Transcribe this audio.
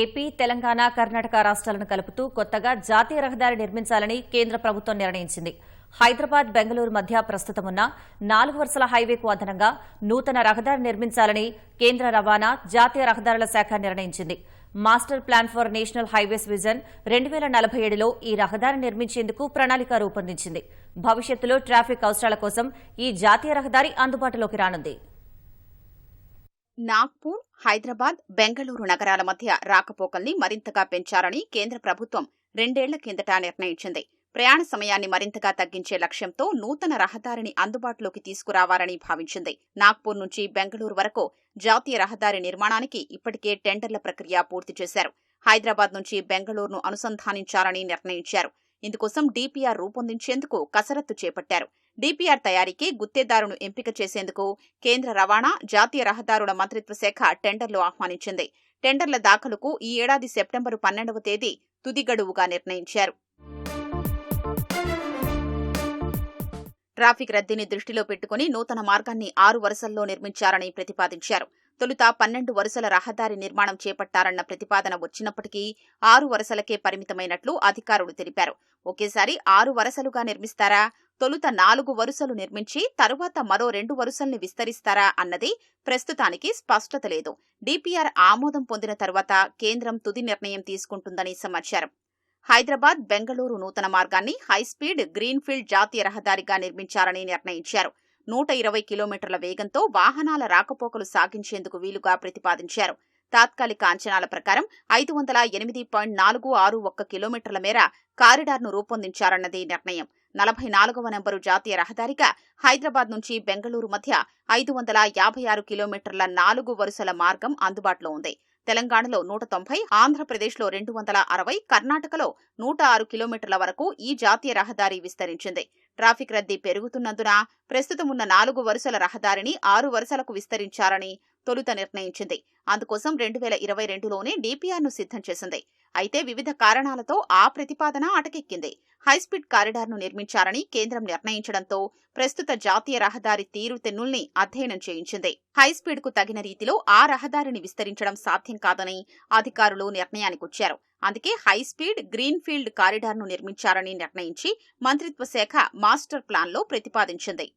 AP Telangana Karnataka రాష్ట్రాలను కలుపుతూ కొత్తగా జాతీయ రహదారి నిర్మించాలని కేంద్ర ప్రభుత్వం నిర్ణయించింది. హైదరాబాద్ బెంగళూరు మధ్య ప్రస్తుతమున్న నాలుగు వరుసల హైవేకు అదనంగా నూతన రహదారి నిర్మించాలని కేంద్ర రవాణా జాతీయ రహదారుల శాఖ నిర్ణయించింది. Master plan for national highways vision రెండు వేల నలభై ఏడులో ఈ రహదారి నిర్మించేందుకు ప్రణాళిక రూపొందించింది. భవిష్యత్తులో ట్రాఫిక్ అవసరాల కోసం ఈ జాతీయ రహదారి అందుబాటులోకి రానుంది. నాగ్పూర్ హైదరాబాద్ బెంగళూరు నగరాల మధ్య రాకపోకల్ని మరింతగా పెంచాలని కేంద్ర ప్రభుత్వం రెండేళ్ళ కిందట నిర్ణయించింది. ప్రయాణ సమయాన్ని మరింతగా తగ్గించే లక్ష్యంతో నూతన రహదారిని అందుబాటులోకి తీసుకురావాలని భావించింది. నాగ్పూర్ నుంచి బెంగళూరు వరకు జాతీయ రహదారి నిర్మాణానికి ఇప్పటికే టెండర్ల ప్రక్రియ పూర్తి చేశారు. హైదరాబాద్ నుంచి బెంగళూరును అనుసంధానించాలని నిర్ణయించారు. ఇందుకోసం డీపీఆర్ రూపొందించేందుకు కసరత్తు చేపట్టారు. డిపిఆర్ తయారీకి గుత్తేదారును ఎంపిక చేసేందుకు కేంద్ర రవాణా జాతీయ రహదారుల మంత్రిత్వ శాఖ టెండర్లు ఆహ్వానించింది. టెండర్ల దాఖలుకు ఈ ఏడాది సెప్టెంబరు పన్నెండవ తేదీ తుది గడువుగా నిర్ణయించారు. ట్రాఫిక్ రద్దీని దృష్టిలో పెట్టుకుని నూతన మార్గాన్ని ఆరు వరుసల్లో నిర్మించారని ప్రతిపాదించారు. తొలుత పన్నెండు వరుసల రహదారి నిర్మాణం చేపట్టారన్న ప్రతిపాదన వచ్చినప్పటికీ ఆరు వరుసలకే పరిమితమైనట్లు అధికారులు తెలిపారు. ఒకేసారి ఆరు వరుసలుగా నిర్మిస్తారా? తొలుత నాలుగు వరుసలు నిర్మించి తరువాత మరో రెండు వరుసల్ని విస్తరిస్తారా అన్నది ప్రస్తుతానికి స్పష్టత లేదు. డిపిఆర్ ఆమోదం పొందిన తర్వాత కేంద్రం తుది నిర్ణయం తీసుకుంటుందని సమాచారం. హైదరాబాద్ బెంగళూరు నూతన మార్గాన్ని హైస్పీడ్ గ్రీన్ఫీల్డ్ జాతీయ రహదారిగా నిర్మించాలని నిర్ణయించారు. నూట ఇరవై కిలోమీటర్ల వేగంతో వాహనాల రాకపోకలు సాగించేందుకు వీలుగా ప్రతిపాదించారు. తాత్కాలిక అంచనాల ప్రకారం ఐదు వందల ఎనిమిది పాయింట్ నాలుగు ఆరు ఒక్క కిలోమీటర్ల మేర కారిడార్ను రూపొందించారన్నది నిర్ణయం. నలభై నాలుగవ నెంబరు జాతీయ రహదారిగా హైదరాబాద్ నుంచి బెంగళూరు మధ్య ఐదు వందల యాభై ఆరు కిలోమీటర్ల నాలుగు వరుసల మార్గం అందుబాటులో ఉంది. తెలంగాణలో నూట తొంభై ఆంధ్రప్రదేశ్లో రెండు వందల అరవై కర్ణాటకలో నూట ఆరు కిలోమీటర్ల వరకు ఈ జాతీయ రహదారి విస్తరించింది. ట్రాఫిక్ రద్దీ పెరుగుతున్నందున ప్రస్తుతం ఉన్న నాలుగు వరుసల రహదారిని ఆరు వరుసలకు విస్తరించాలని తొలుత నిర్ణయించింది. అందుకోసం రెండు వేల ఇరవై రెండులోనే డీపీఆర్ను సిద్ధం చేసింది. అయితే వివిధ కారణాలతో ఆ ప్రతిపాదన అటకెక్కింది. హైస్పీడ్ కారిడార్ను నిర్మించాలని కేంద్రం నిర్ణయించడంతో ప్రస్తుత జాతీయ రహదారి తీరుతెన్నుల్ని అధ్యయనం చేయించింది. హైస్పీడ్కు తగిన రీతిలో ఆ రహదారిని విస్తరించడం సాధ్యం కాదని అధికారులు నిర్ణయానికొచ్చారు అందుకే హైస్పీడ్ గ్రీన్ఫీల్డ్ కారిడార్ను నిర్మించారని నిర్ణయించి మంత్రిత్వ శాఖ మాస్టర్ ప్లాన్లో ప్రతిపాదించింది.